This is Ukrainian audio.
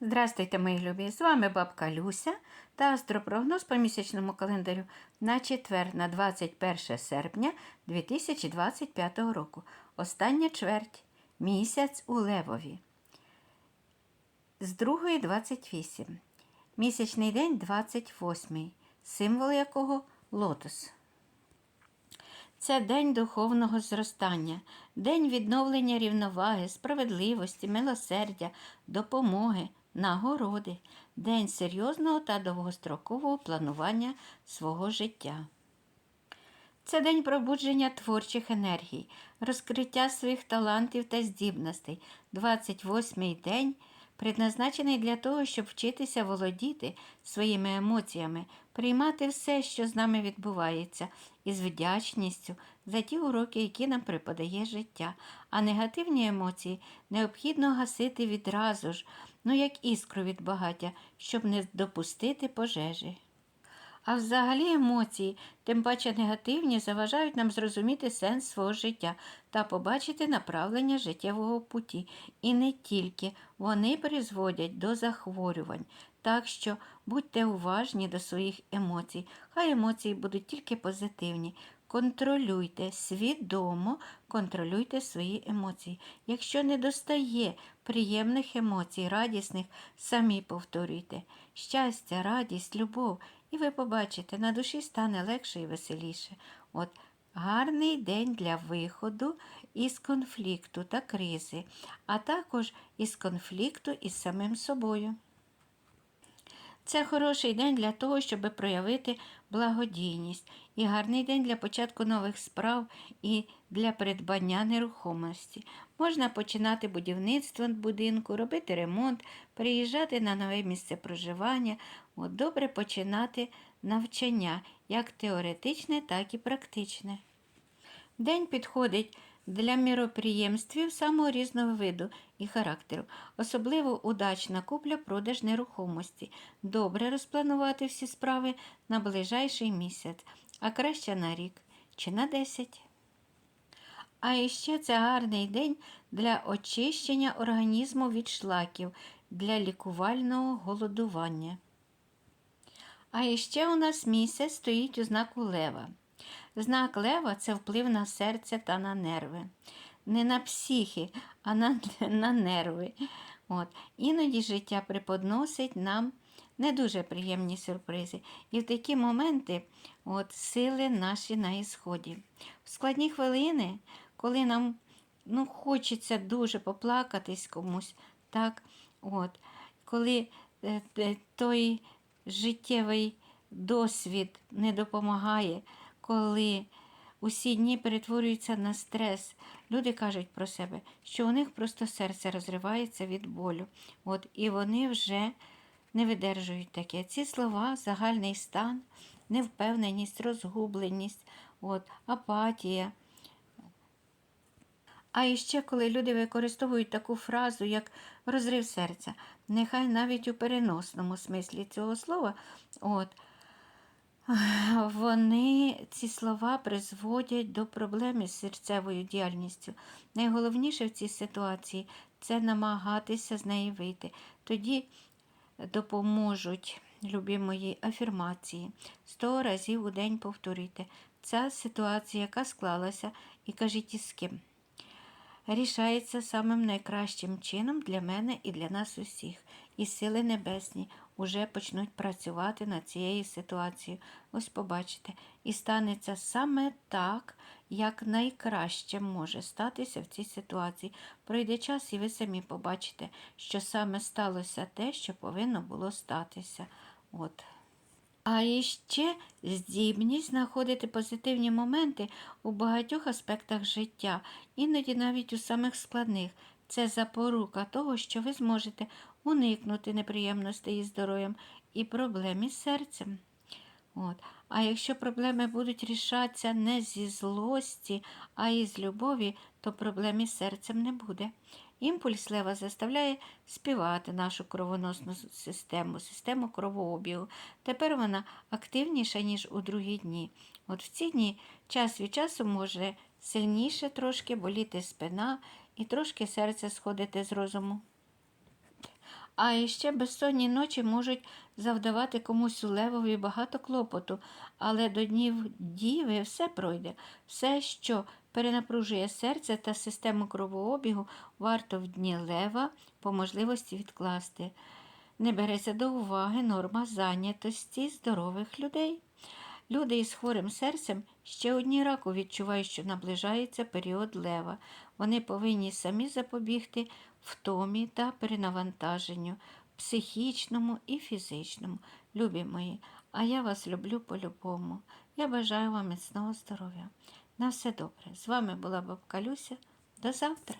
Здравствуйте, мої любі! З вами бабка Люся та астропрогноз по місячному календарю на четвер, на 21 серпня 2025 року. Остання чверть. Місяць у Левові. З 2.28. Місячний день 28, символ якого лотос. Це день духовного зростання, день відновлення рівноваги, справедливості, милосердя, допомоги, нагороди, день серйозного та довгострокового планування свого життя. Це день пробудження творчих енергій, розкриття своїх талантів та здібностей, 28-й день предназначений для того, щоб вчитися володіти своїми емоціями, приймати все, що з нами відбувається, із вдячністю за ті уроки, які нам преподає життя. А негативні емоції необхідно гасити відразу ж, ну як іскру від багаття, щоб не допустити пожежі. А взагалі емоції, тим паче негативні, заважають нам зрозуміти сенс свого життя та побачити направлення життєвого путі. І не тільки вони призводять до захворювань. Так що будьте уважні до своїх емоцій. Хай емоції будуть тільки позитивні. Контролюйте свідомо, контролюйте свої емоції. Якщо не достає приємних емоцій, радісних, самі повторюйте. Щастя, радість, любов, і ви побачите, на душі стане легше і веселіше. От гарний день для виходу із конфлікту та кризи, а також із конфлікту із самим собою. Це хороший день для того, щоб проявити благодійність, і гарний день для початку нових справ і для придбання нерухомості. Можна починати будівництво будинку, робити ремонт, приїжджати на нове місце проживання. От добре починати навчання, як теоретичне, так і практичне. День підходить для міроприємствів самого різного виду і характеру, особливо удачна купля-продаж нерухомості. Добре розпланувати всі справи на ближайший місяць, а краще на рік чи на 10. А іще це гарний день для очищення організму від шлаків, для лікувального голодування. А іще у нас місяць стоїть у знаку лева. Знак лева це вплив на серце та на нерви. Не на психі, а на на нерви. От. Іноді життя преподносить нам не дуже приємні сюрпризи. І в такі моменти от, сили наші на ісході. В складні хвилини, коли нам ну, хочеться дуже поплакатись комусь, так, от, коли е, той життєвий досвід не допомагає коли усі дні перетворюються на стрес, люди кажуть про себе, що у них просто серце розривається від болю. От, І вони вже не видержують таке. Ці слова, загальний стан, невпевненість, розгубленість, от, апатія. А іще, коли люди використовують таку фразу, як розрив серця, нехай навіть у переносному смислі цього слова, от, вони ці слова призводять до проблем із серцевою діяльністю. Найголовніше в цій ситуації це намагатися з неї вийти. Тоді допоможуть любі мої афірмації. Сто разів у день повторюйте. Ця ситуація, яка склалася, і кажіть із ким. Рішається самим найкращим чином для мене і для нас усіх. І сили небесні уже почнуть працювати над цією ситуацією. Ось побачите. І станеться саме так, як найкраще може статися в цій ситуації. Пройде час, і ви самі побачите, що саме сталося те, що повинно було статися. От. А іще здібність знаходити позитивні моменти у багатьох аспектах життя, іноді навіть у самих складних. Це запорука того, що ви зможете уникнути неприємностей із здоров'ям і проблем із серцем. От. А якщо проблеми будуть рішатися не зі злості, а із любові, то проблем із серцем не буде. Імпульс лева заставляє співати нашу кровоносну систему, систему кровообігу. Тепер вона активніша, ніж у другі дні. От в ці дні час від часу може сильніше трошки боліти спина і трошки серце сходити з розуму. А ще безсонні ночі можуть завдавати комусь у левові багато клопоту, але до днів діви все пройде. Все, що перенапружує серце та систему кровообігу, варто в дні лева по можливості відкласти. Не береться до уваги норма зайнятості здорових людей. Люди із хворим серцем ще одні раку відчувають, що наближається період лева. Вони повинні самі запобігти втомі та перенавантаженню, психічному і фізичному. Любі мої, а я вас люблю по-любому. Я бажаю вам міцного здоров'я. На все добре. З вами була бабка Люся. До завтра.